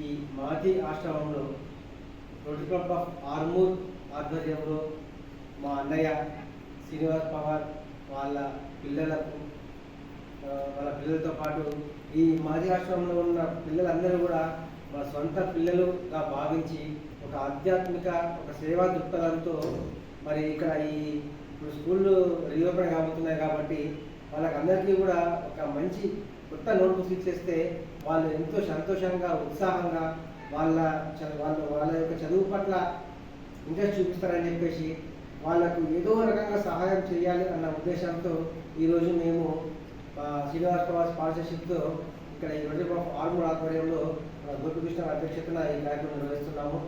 ఈ మాజీ ఆశ్రమంలో రోడ్డు క్లబ్ ఆఫ్ ఆర్మూర్ ఆధ్వర్యంలో మా అన్నయ్య శ్రీనివాస్ పవార్ వాళ్ళ పిల్లలకు వాళ్ళ పిల్లలతో పాటు ఈ మాజీ ఆశ్రమంలో ఉన్న పిల్లలందరూ కూడా మా సొంత పిల్లలుగా భావించి ఒక ఆధ్యాత్మిక ఒక సేవా దృక్పథంతో మరి ఇక్కడ ఈ ఇప్పుడు స్కూళ్ళు రీఓపెన్ కాబోతున్నాయి కాబట్టి వాళ్ళకందరికీ కూడా ఒక మంచి కొత్త నోట్బుక్స్ ఇచ్చేస్తే వాళ్ళు ఎంతో సంతోషంగా ఉత్సాహంగా వాళ్ళ చ- వాళ్ళు వాళ్ళ యొక్క చదువు పట్ల ఇంట్రెస్ట్ చూపిస్తారని చెప్పేసి వాళ్ళకు ఏదో రకంగా సహాయం చేయాలి అన్న ఉద్దేశంతో ఈరోజు మేము ఆ, శ్రీనివాస్ పవార్ స్పాన్సర్షిప్తో ఇక్కడ ఈ రోజు ఆర్మూర్ ఆధ్వర్యంలో గోపికృష్ణ అధ్యక్షతన ఈ కార్యక్రమం నిర్వహిస్తున్నాము.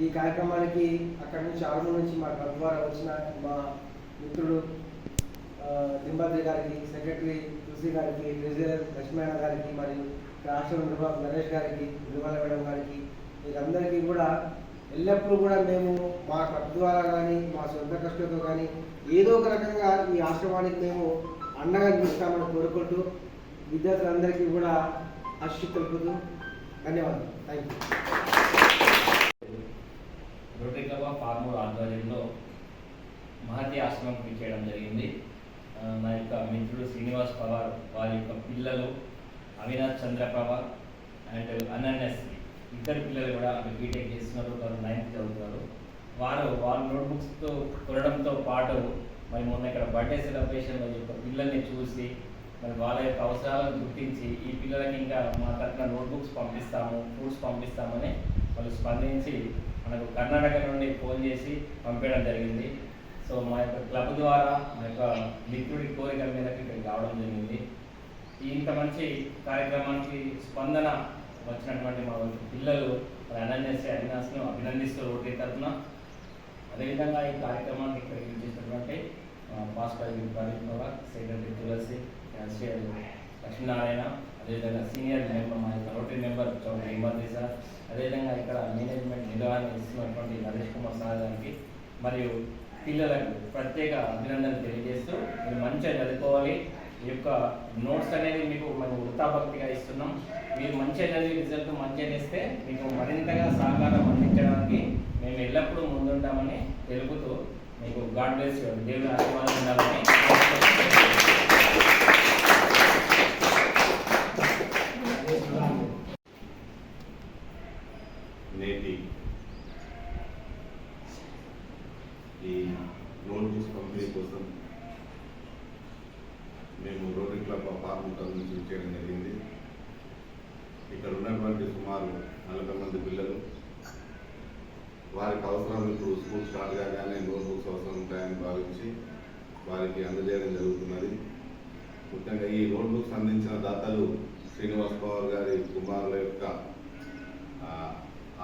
ఈ కార్యక్రమానికి అక్కడి నుంచి ఆర్మూర్ నుంచి మా క్లబ్ ద్వారా వచ్చిన మా మిత్రుడు దింబాద్రి గారికి సెక్రటరీ తులసి గారికి ట్రెజరర్ లక్ష్మీనారాయణ గారికి మరియు రాష్ట్ర నిర్వాహకు నరేష్ గారికి నిర్మల మేడం గారికి వీరందరికీ కూడా ఎల్లప్పుడూ కూడా మేము మా క్లబ్ ద్వారా కానీ మా సొంత కష్టంతో కానీ ఏదో ఒక రకంగా ఈ ఆశ్రమానికి మేము అండగా నిలుస్తామని కోరుకుంటూ విద్యార్థులందరికీ కూడా హర్షి తెలుపుతూ ధన్యవాదాలు. Thank you Rotary Club of Armoor ఆధ్వర్యంలో మహతి ఆశ్రమం చేయడం జరిగింది. నా యొక్క మిత్రుడు శ్రీనివాస్ పవార్ వారి యొక్క పిల్లలు అవినాష్ చంద్ర పవార్ అండ్ అనన్యస్ ఇద్దరు పిల్లలు కూడా బీటెక్ చేస్తున్నారు వారు నైన్త్ చదువుతున్నారు వారు వాళ్ళ నోట్బుక్స్తో కొనడంతో పాటు మరి మొన్న ఇక్కడ బర్త్డే సెలబ్రేషన్ యొక్క పిల్లల్ని చూసి మరి వాళ్ళ యొక్క అవసరాలను గుర్తించి ఈ పిల్లలకి ఇంకా మా తరఫున నోట్బుక్స్ పంపిస్తాము ఫ్రూట్స్ పంపిస్తామని వాళ్ళు స్పందించి మనకు కర్ణాటక నుండి ఫోన్ చేసి పంపించడం జరిగింది. సో మా యొక్క క్లబ్ ద్వారా మా యొక్క లిక్విడ్ కోరికల మీదకి ఇక్కడికి రావడం జరిగింది. ఇంత మంచి కార్యక్రమానికి స్పందన వచ్చినటువంటి మా పిల్లలు మరి అనన్యసి అభినందిస్తూ రోటీ తరఫున అదేవిధంగా ఈ కార్యక్రమాన్ని ఇక్కడ చేసినటువంటి భాస్కర్ ప్రవీణ్ పవార్ సెక్రటరీ తులసి క్యాషియర్ లక్ష్మీనారాయణ అదేవిధంగా సీనియర్ మెంబర్ మా యొక్క రోటరీ మెంబర్ చౌదరి ఇమర్ది సార్ అదేవిధంగా ఇక్కడ మేనేజ్మెంట్ నిర్వహణ ఇస్తున్నటువంటి నరేష్ కుమార్ సార్ గారికి మరియు పిల్లలకు ప్రత్యేక అభినందన తెలియజేస్తూ మీరు మంచిగా చదువుకోవాలి. ఈ యొక్క నోట్స్ అనేది మీకు మేము వృత్తాభక్తిగా ఇస్తున్నాం. మీరు మంచి ఎనర్జీ రిజల్ట్ మంచి అనేస్తే మీకు మరింతగా సహకారం అందించడానికి మేము ఎల్లప్పుడూ ముందుంటామని తెలుపుతూ మీకు గాడ్ బ్లెస్ దేవుని ఆశీర్వాదం ఉండాలని నేటి ఈ లోన్ నోట్బుక్స్ కంపెనీ కోసం మేము రోటరీ క్లబ్ ఆఫ్ ఆర్మూర్ నుంచి చేయడం జరిగింది. ఇక్కడ ఉన్నటువంటి సుమారు నలభై మంది పిల్లలు వారికి అవసరం ఇప్పుడు స్కూల్ స్టార్ట్ కాగానే నోట్బుక్స్ అవసరం ఉంటాయని భావించి వారికి అందజేయడం జరుగుతున్నది. ముఖ్యంగా ఈ నోట్బుక్స్ అందించిన దాతలు శ్రీనివాస్ పవర్ గారి కుమారుల యొక్క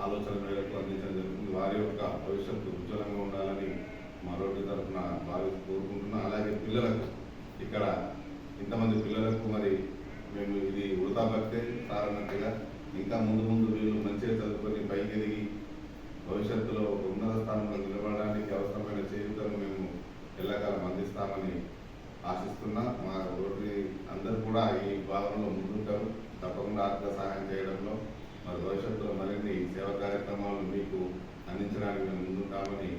ఆలోచన మేరకు అందించడం జరుగుతుంది. వారి యొక్క భవిష్యత్తు ఉజ్వలంగా ఉండాలని మా రోడ్డు తరఫున భావి కోరుకుంటున్నాను అలాగే పిల్లలకు ఇక్కడ ఇంతమంది పిల్లలకు మరి మేము ఇది వృధా భక్తే సారన్నట్టుగా ఇంకా ముందు ముందు వీళ్ళు మంచిగా చదువుకొని పైకి ఎదిగి భవిష్యత్తులో ఒక ఉన్నత స్థానంలో నిలబడడానికి అవసరమైన చేయుతను మేము ఎల్లకాలం అందిస్తామని ఆశిస్తున్నా. మా రోటరీ అందరూ కూడా ఈ భావనలో ముందుంటారు. తప్పకుండా ఆర్థిక సహాయం చేయడంలో మరి భవిష్యత్తులో మరిన్ని సేవా కార్యక్రమాలు మీకు అందించడానికి మేము ముందుంటామని